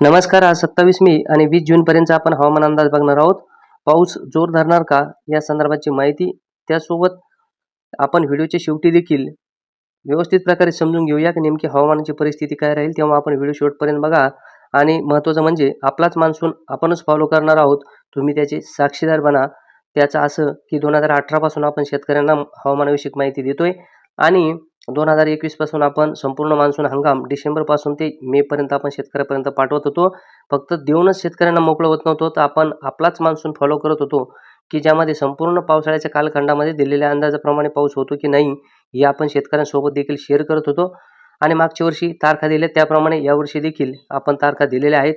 नमस्कार आज सत्तावीस मे आणि वीस जूनपर्यंत आपण हवामान अंदाज बघणार आहोत. पाऊस जोर धरणार का? या संदर्भाची माहिती. त्यासोबत आपण व्हिडिओच्या शेवटी देखील व्यवस्थित प्रकारे समजून घेऊया की नेमकी हवामानाची परिस्थिती काय राहील तेव्हा आपण व्हिडिओ शेवटपर्यंत बघा. आणि महत्त्वाचं म्हणजे आपलाच मान्सून आपणच फॉलो करणार आहोत. तुम्ही त्याचे साक्षीदार बना. त्याचं असं की दोन हजार अठरापासून आपण शेतकऱ्यांना हवामानविषयक माहिती देतोय. आणि दोन हजार एकवीसपासून आपण संपूर्ण मान्सून हंगाम डिसेंबरपासून ते मेपर्यंत आपण शेतकऱ्यापर्यंत पाठवत होतो. फक्त देऊनच शेतकऱ्यांना मोकळं होत नव्हतं. तर आपण आपलाच मान्सून फॉलो करत होतो की ज्यामध्ये संपूर्ण पावसाळ्याच्या कालखंडामध्ये दिलेल्या अंदाजाप्रमाणे पाऊस होतो की नाही हे आपण शेतकऱ्यांसोबत देखील शेअर करत होतो. आणि मागच्या वर्षी तारखा दिल्या त्याप्रमाणे यावर्षी देखील आपण तारखा दिलेल्या आहेत.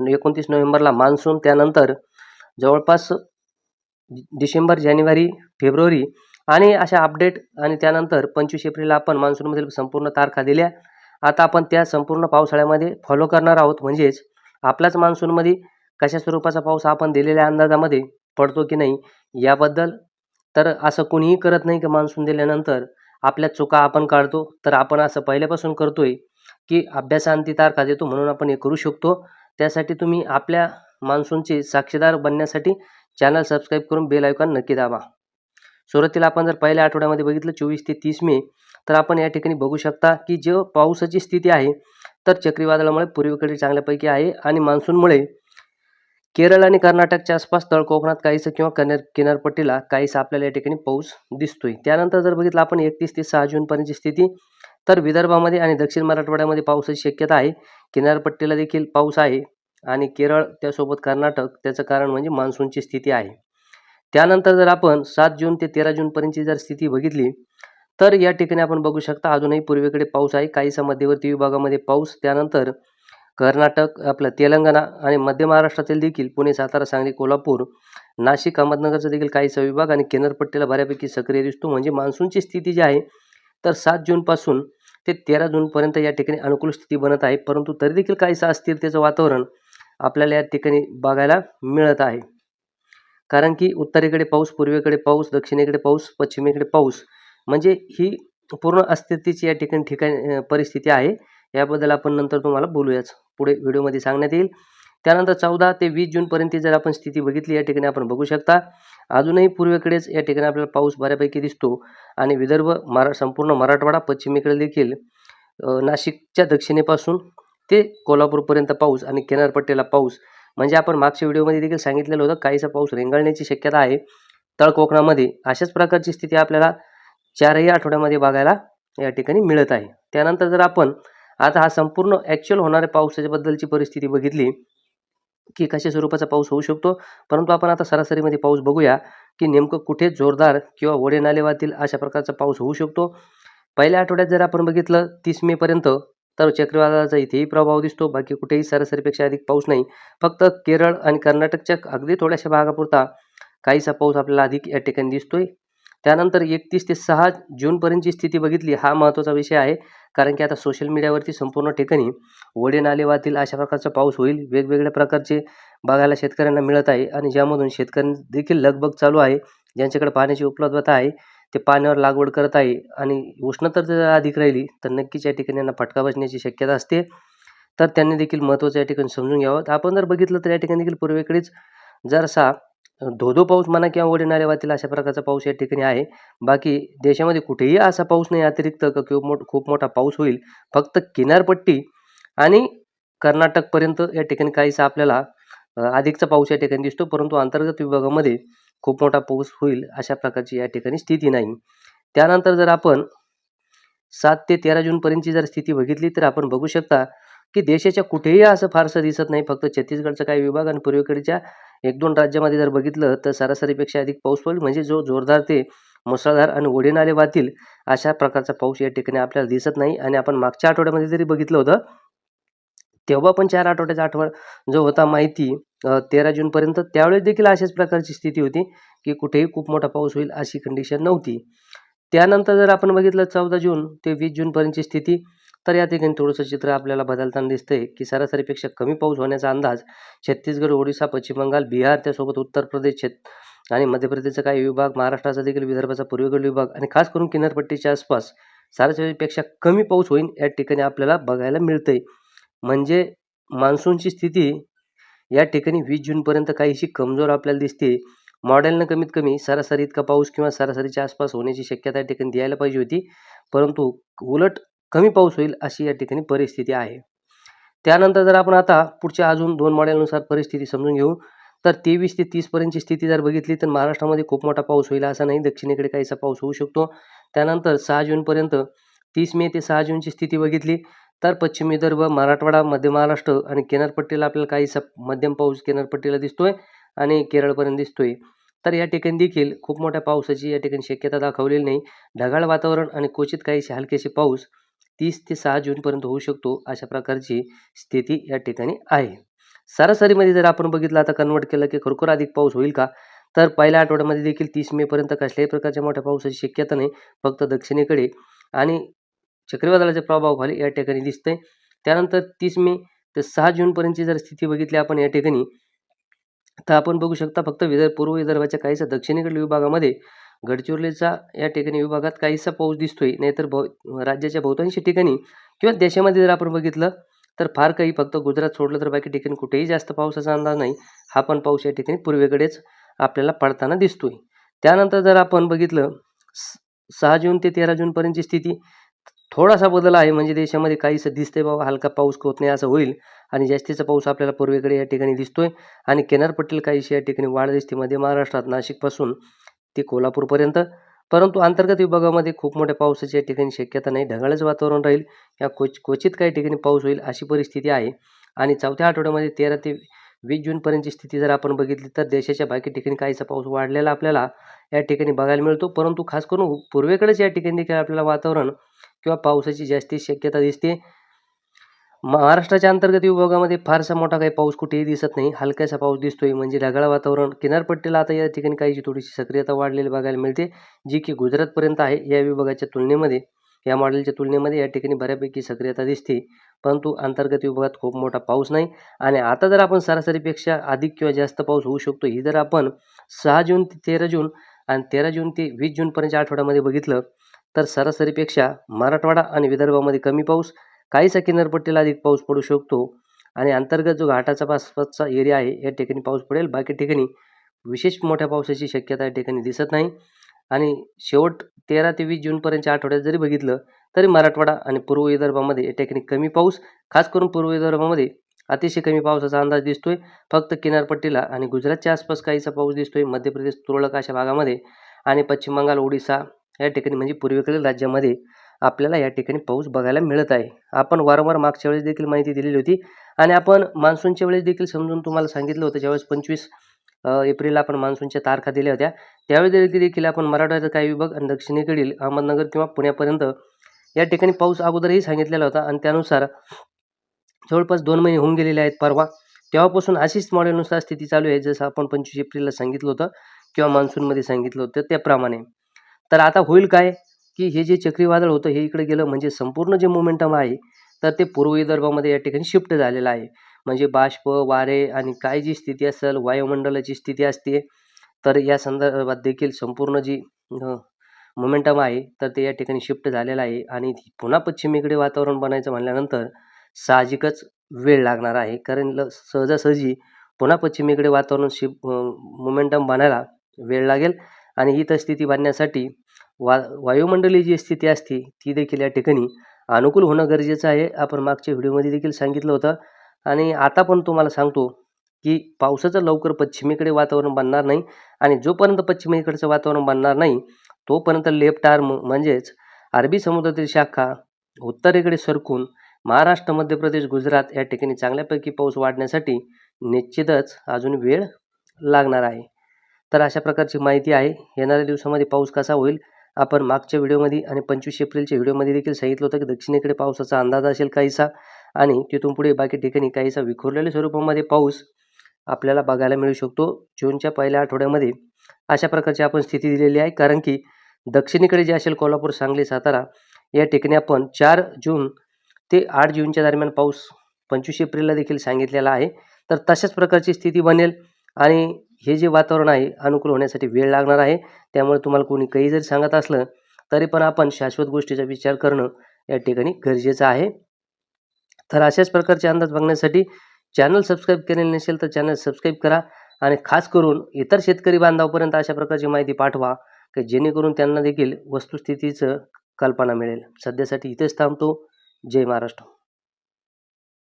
एकोणतीस नोव्हेंबरला मान्सून त्यानंतर जवळपास डिसेंबर जानेवारी फेब्रुवारी आणि अशा अपडेट आणि त्यानंतर पंचवीस एप्रिलला आपण मान्सूनमधील संपूर्ण तारखा दिल्या. आता आपण त्या संपूर्ण पावसाळ्यामध्ये फॉलो करणार आहोत. म्हणजेच आपल्याच मान्सूनमध्ये कशा स्वरूपाचा पाऊस आपण दिलेल्या अंदाजामध्ये पडतो की नाही याबद्दल. तर असं कोणीही करत नाही की मान्सून दिल्यानंतर आपल्या चुका आपण काढतो. तर आपण असं पहिल्यापासून करतोय की अभ्यासांती तारखा देतो म्हणून आपण हे करू शकतो. त्यासाठी तुम्ही आपल्या मान्सूनचे साक्षीदार बनण्यासाठी चॅनल सबस्क्राईब करून बेल आयकॉन नक्की दाबा. सुरुवातीला आपण जर पहिल्या आठवड्यामध्ये बघितलं चोवीस ते तीस मे तर आपण या ठिकाणी बघू शकता की जो पावसाची स्थिती आहे तर चक्रीवादळामुळे पूर्वेकडे चांगल्यापैकी आहे आणि मान्सूनमुळे केरळ आणि कर्नाटकच्या आसपास तळ कोकणात काहीसं किंवा कन्या किनारपट्टीला काहीसं आपल्याला या ठिकाणी पाऊस दिसतोय. त्यानंतर जर बघितलं आपण एकतीस ते सहा जूनपर्यंतची स्थिती तर विदर्भामध्ये आणि दक्षिण मराठवाड्यामध्ये पावसाची शक्यता आहे. किनारपट्टीला देखील पाऊस आहे आणि केरळ त्यासोबत कर्नाटक त्याचं कारण म्हणजे मान्सूनची स्थिती आहे. त्यानंतर जर आपण सात जून ते तेरा जूनपर्यंतची जर स्थिती बघितली तर या ठिकाणी आपण बघू शकता अजूनही पूर्वेकडे पाऊस आहे. काहीसा मध्यवर्ती विभागामध्ये पाऊस त्यानंतर कर्नाटक आपलं तेलंगणा आणि मध्य महाराष्ट्रातील देखील पुणे सातारा सांगली कोल्हापूर नाशिक अहमदनगरचा देखील काहीसा विभाग आणि किनारपट्टीला बऱ्यापैकी सक्रिय दिसतो. म्हणजे मान्सूनची स्थिती जी आहे तर सात जूनपासून ते तेरा जूनपर्यंत या ठिकाणी अनुकूल स्थिती बनत आहे. परंतु तरी देखील काहीसं अस्थिरतेचं वातावरण आपल्याला या ठिकाणी बघायला मिळत आहे. कारण की उत्तरेकडे पाऊस पूर्वेकडे पाऊस दक्षिणेकडे पाऊस पश्चिमेकडे पाऊस म्हणजे ही पूर्ण अस्थिरतेची या ठिकाणी ठिकाणी परिस्थिती आहे. याबद्दल आपण नंतर तुम्हाला बोलूयाच. पुढे व्हिडिओमध्ये सांगण्यात येईल. त्यानंतर चौदा ते वीस जूनपर्यंत जर आपण स्थिती बघितली या ठिकाणी आपण बघू शकता अजूनही पूर्वेकडेच या ठिकाणी आपल्याला पाऊस बऱ्यापैकी दिसतो आणि विदर्भ मरा संपूर्ण मराठवाडा पश्चिमेकडे देखील नाशिकच्या दक्षिणेपासून ते कोल्हापूरपर्यंत पाऊस आणि किनारपट्टीला पाऊस म्हणजे आपण मागच्या व्हिडिओमध्ये देखील सांगितलेलं होतं काहीसा पाऊस रेंगाळण्याची शक्यता आहे. तळ कोकणामध्ये अशाच प्रकारची स्थिती आपल्याला चारही आठवड्यामध्ये बघायला या ठिकाणी मिळत आहे. त्यानंतर जर आपण आता हा संपूर्ण ॲक्च्युअल होणाऱ्या पावसाच्याबद्दलची परिस्थिती बघितली की कशा स्वरूपाचा पाऊस होऊ शकतो परंतु आपण आता सरासरीमध्ये पाऊस बघूया की नेमकं कुठे जोरदार किंवा वडे नाले वाहतील अशा प्रकारचा पाऊस होऊ शकतो. पहिल्या आठवड्यात जर आपण बघितलं तीस मेपर्यंत तर चक्रीवादळाचा इथेही प्रभाव दिसतो. बाकी कुठेही सरासरीपेक्षा अधिक पाऊस नाही. फक्त केरळ आणि कर्नाटकच्या अगदी थोड्याशा भागापुरता काहीसा पाऊस आपल्याला अधिक या ठिकाणी दिसतोय. त्यानंतर एकतीस ते सहा जूनपर्यंतची स्थिती बघितली हा महत्त्वाचा विषय आहे. कारण की आता सोशल मीडियावरती संपूर्ण ठिकाणी वडे नाले वाहतील अशा प्रकारचा पाऊस होईल. वेगवेगळ्या प्रकारचे बघायला शेतकऱ्यांना मिळत आहे. आणि ज्यामधून शेतकऱ्यांना देखील लगबग चालू आहे ज्यांच्याकडे पाण्याची उपलब्धता आहे ते पाण्यावर लागवड करत आहे आणि उष्णता जर अधिक राहिली तर नक्कीच या ठिकाणी यांना फटका बसण्याची शक्यता असते. तर त्यांनी देखील महत्त्वाचं या ठिकाणी समजून घ्यावं. आपण जर बघितलं तर या ठिकाणी देखील पूर्वेकडेच जरसा धोधो पाऊस म्हणा किंवा वडे वातील अशा प्रकारचा पाऊस या ठिकाणी आहे. बाकी देशामध्ये कुठेही असा पाऊस नाही अतिरिक्त खूप मोठ खूप मोठा पाऊस होईल. फक्त किनारपट्टी आणि कर्नाटकपर्यंत या ठिकाणी काहीसा आपल्याला अधिकचा पाऊस या ठिकाणी दिसतो. परंतु अंतर्गत विभागामध्ये खूप मोठा पाऊस होईल अशा प्रकारची या ठिकाणी स्थिती नाही. त्यानंतर जर आपण सात ते तेरा जूनपर्यंतची जर स्थिती बघितली तर आपण बघू शकता की देशाच्या कुठेही असं फारसं दिसत नाही. फक्त छत्तीसगडचा काही विभाग आणि पूर्वेकडच्या एक दोन राज्यामध्ये जर बघितलं तर सरासरीपेक्षा अधिक पाऊस पडेल. म्हणजे जो जोरदार ते मुसळधार आणि ओढे नाले वाहतील अशा प्रकारचा पाऊस या ठिकाणी आपल्याला दिसत नाही. आणि आपण मागच्या आठवड्यामध्ये जरी बघितलं होतं तेव्हा पण चार आठवड्याचा आठवड जो होता माहिती तेरा जूनपर्यंत त्यावेळेस देखील अशाच प्रकारची स्थिती होती की कुठेही खूप मोठा पाऊस होईल अशी कंडिशन नव्हती. त्यानंतर जर आपण बघितलं चौदा जून ते वीस जूनपर्यंतची स्थिती तर या ठिकाणी थोडंसं चित्र आपल्याला बदलताना दिसतंय की सरासरीपेक्षा कमी पाऊस होण्याचा अंदाज छत्तीसगड ओडिसा पश्चिम बंगाल बिहार त्यासोबत उत्तर प्रदेश छत आणि मध्य प्रदेशचा काही विभाग महाराष्ट्राचा देखील विदर्भाचा पूर्वेकडील विभाग आणि खास करून किनारपट्टीच्या आसपास सरासरीपेक्षा कमी पाऊस होईल या ठिकाणी आपल्याला बघायला मिळतंय. म्हणजे मान्सूनची स्थिती या ठिकाणी वीस जूनपर्यंत काहीशी कमजोर आपल्याला दिसते. मॉडेलनं कमीत कमी सरासरी इतका पाऊस किंवा सरासरीच्या आसपास होण्याची शक्यता या ठिकाणी द्यायला पाहिजे होती. परंतु उलट कमी पाऊस होईल अशी या ठिकाणी परिस्थिती आहे. त्यानंतर जर आपण आता पुढच्या अजून दोन मॉडेलनुसार परिस्थिती समजून घेऊ तर तेवीस ते तीसपर्यंतची स्थिती जर बघितली तर महाराष्ट्रामध्ये खूप मोठा पाऊस होईल असा नाही. दक्षिणेकडे काहीसा पाऊस होऊ शकतो. त्यानंतर सहा जूनपर्यंत तीस मे ते सहा जूनची स्थिती बघितली तर पश्चिम विदर्भ मराठवाडा मध्य महाराष्ट्र आणि किनारपट्टीला आपल्याला काहीसा मध्यम पाऊस किनारपट्टीला दिसतोय आणि केरळपर्यंत दिसतोय. तर या ठिकाणी देखील खूप मोठ्या पावसाची या ठिकाणी शक्यता दाखवलेली नाही. ढगाळ वातावरण आणि क्वचित काहीसे हलकेसे पाऊस तीस ते सहा जूनपर्यंत होऊ शकतो अशा प्रकारची स्थिती या ठिकाणी आहे. सरासरीमध्ये जर आपण बघितलं आता कन्वर्ट केलं की खरोखर अधिक पाऊस होईल का? तर पहिल्या आठवड्यामध्ये देखील तीस मेपर्यंत कसल्याही प्रकारच्या मोठ्या पावसाची शक्यता नाही फक्त दक्षिणेकडे आणि चक्रीवादळाचे प्रभावाखाली या ठिकाणी दिसतंय. त्यानंतर तीस मे ते सहा जूनपर्यंतची जर स्थिती बघितली आपण या ठिकाणी तर आपण बघू शकता फक्त विदर्भ पूर्व विदर्भाच्या काहीसा दक्षिणेकडील विभागामध्ये गडचिरोलीचा या ठिकाणी विभागात काहीसा पाऊस दिसतोय. नाहीतर बहु राज्याच्या बहुतांशी ठिकाणी किंवा देशामध्ये जर आपण बघितलं तर फार काही फक्त गुजरात सोडलं तर बाकी ठिकाणी कुठेही जास्त पावसाचा अंदाज नाही. हा पण पाऊस या ठिकाणी पूर्वेकडेच आपल्याला पडताना दिसतोय. त्यानंतर जर आपण बघितलं सहा जून ते तेरा जूनपर्यंतची स्थिती थोडासा बदल आहे. म्हणजे देशामध्ये काहीसं दिसतंय बाबा हलका पाऊस होत नाही असं होईल. आणि जास्तीचा पाऊस आपल्याला पूर्वेकडे या ठिकाणी दिसतोय. आणि किनारपट्टीला काहीशी या ठिकाणी वाढ दिसते. मध्य महाराष्ट्रात नाशिकपासून ते कोल्हापूरपर्यंत. परंतु अंतर्गत विभागामध्ये खूप मोठ्या पावसाची या ठिकाणी शक्यता नाही. ढगाळच वातावरण राहील. या क्वच क्वचित काही ठिकाणी पाऊस होईल अशी परिस्थिती आहे. आणि चौथ्या आठवड्यामध्ये तेरा ते वीस जूनपर्यंतची स्थिती जर आपण बघितली तर देशाच्या बाकी ठिकाणी काहीसा पाऊस वाढलेला आपल्याला या ठिकाणी बघायला मिळतो. परंतु खास करून पूर्वेकडेच या ठिकाणी देखील आपल्याला वातावरण किंवा पावसाची जास्ती शक्यता दिसते. महाराष्ट्राच्या अंतर्गत विभागामध्ये फारसा मोठा काही पाऊस कुठेही दिसत नाही. हलक्यासा पाऊस दिसतोय. म्हणजे ढगाळ वातावरण किनारपट्टीला आता या ठिकाणी काहीची थोडीशी सक्रियता वाढलेली बघायला मिळते जी की गुजरातपर्यंत आहे या विभागाच्या तुलनेमध्ये. या मॉडेलच्या तुलनेमध्ये या ठिकाणी बऱ्यापैकी सक्रियता दिसते. परंतु अंतर्गत विभागात खूप मोठा पाऊस नाही. आणि आता जर आपण सरासरीपेक्षा अधिक किंवा जास्त पाऊस होऊ शकतो ही जर आपण सहा जून ते तेरा जून आणि तेरा जून ते वीस जूनपर्यंतच्या आठवड्यामध्ये बघितलं तर सरासरीपेक्षा मराठवाडा आणि विदर्भामध्ये कमी पाऊस काहीसा किनारपट्टीला अधिक पाऊस पडू शकतो. आणि अंतर्गत जो घाटाचा आसपासचा एरिया आहे या ठिकाणी पाऊस पडेल. बाकी ठिकाणी विशेष मोठ्या पावसाची शक्यता या ठिकाणी दिसत नाही. आणि शेवट तेरा ते वीस जूनपर्यंतच्या आठवड्यात जरी बघितलं तरी मराठवाडा आणि पूर्व विदर्भामध्ये या ठिकाणी कमी पाऊस खास करून पूर्व विदर्भामध्ये अतिशय कमी पावसाचा अंदाज दिसतोय. फक्त किनारपट्टीला आणि गुजरातच्या आसपास काहीसा पाऊस दिसतोय. मध्य प्रदेश तुरळक अशा भागामध्ये. आणि पश्चिम बंगाल ओडिसा या ठिकाणी म्हणजे पूर्वेकडील राज्यामध्ये आपल्याला या ठिकाणी पाऊस बघायला मिळत आहे. आपण वारंवार मागच्या वेळेस देखील माहिती दिलेली होती आणि आपण मान्सूनच्या वेळेस देखील समजून तुम्हाला सांगितलं होतं. ज्यावेळेस पंचवीस एप्रिलला आपण मान्सूनच्या तारखा दिल्या होत्या त्यावेळी देखील आपण मराठवाड्याचा काही विभाग आणि दक्षिणेकडील अहमदनगर किंवा पुण्यापर्यंत या ठिकाणी पाऊस अगोदरही सांगितलेला होता आणि त्यानुसार जवळपास दोन महिने होऊन गेलेले आहेत परवा. तेव्हापासून अशीच मॉडेलनुसार स्थिती चालू आहे. जसं आपण पंचवीस एप्रिलला सांगितलं होतं किंवा मान्सूनमध्ये सांगितलं होतं त्याप्रमाणे. तर आता होईल काय? की हे जे चक्रीवादळ होतं हे इकडे गेलं म्हणजे संपूर्ण जे मोमेंटम आहे तर ते पूर्व विदर्भामध्ये या ठिकाणी शिफ्ट झालेलं आहे. म्हणजे बाष्प वारे आणि काय जी स्थिती असेल वायुमंडळाची स्थिती असते तर या संदर्भात देखील संपूर्ण जी मोमेंटम आहे तर ते या ठिकाणी शिफ्ट झालेलं आहे. आणि पुन्हा पश्चिमेकडे वातावरण बनायचं म्हणल्यानंतर साहजिकच वेळ लागणार आहे. कारण ल सहजासहजी पुन्हा पश्चिमेकडे वातावरण शिफ्ट मोमेंटम बनायला वेळ लागेल. आणि ही स्थिती बांधण्यासाठी वा वायुमंडलीय जी स्थिती असते ती देखील या ठिकाणी अनुकूल होणं गरजेचं आहे. आपण मागच्या व्हिडिओमध्ये देखील सांगितलं होतं. आणि आता पण तुम्हाला सांगतो की पावसाचं लवकर पश्चिमेकडे वातावरण बनणार नाही आणि जोपर्यंत पश्चिमेकडचं वातावरण बनणार नाही तोपर्यंत लेफ्ट आर्म म्हणजेच अरबी समुद्रातील शाखा उत्तरेकडे सरकून महाराष्ट्र मध्य प्रदेश गुजरात या ठिकाणी चांगल्यापैकी पाऊस वाढण्यासाठी निश्चितच अजून वेळ लागणार आहे. तर अशा प्रकारची माहिती आहे. येणाऱ्या दिवसामध्ये पाऊस कसा होईल आपण मागच्या व्हिडिओमध्ये आणि पंचवीस एप्रिलच्या व्हिडिओमध्ये देखील सांगितलं होतं की दक्षिणेकडे पावसाचा अंदाज असेल काहीसा आणि तिथून पुढे बाकी ठिकाणी काहीसा विखुरलेल्या स्वरूपामध्ये पाऊस आपल्याला बघायला मिळू शकतो. जूनच्या पहिल्या आठवड्यामध्ये अशा प्रकारची आपण स्थिती दिलेली आहे. कारण की दक्षिणेकडे जे असेल कोल्हापूर सांगली सातारा या ठिकाणी आपण चार जून ते आठ जूनच्या दरम्यान पाऊस पंचवीस एप्रिलला देखील सांगितलेला आहे. तर तशाच प्रकारची स्थिती बनेल आणि हे जे वातावरण आहे अनुकूल होण्यासाठी वेळ लागणार आहे. त्यामुळे तुम्हाला कोणी काही जरी सांगत असलं तरी पण आपण शाश्वत गोष्टीचा विचार करणं या ठिकाणी गरजेचं आहे. तर अशाच प्रकारचे अंदाज बघण्यासाठी चॅनल सबस्क्राईब केलेले नसेल तर चॅनल सबस्क्राईब करा आणि खास करून इतर शेतकरी बांधवापर्यंत अशा प्रकारची माहिती पाठवा की जेणेकरून त्यांना देखील वस्तुस्थितीचं कल्पना मिळेल. सध्यासाठी इथेच थांबतो. जय महाराष्ट्र.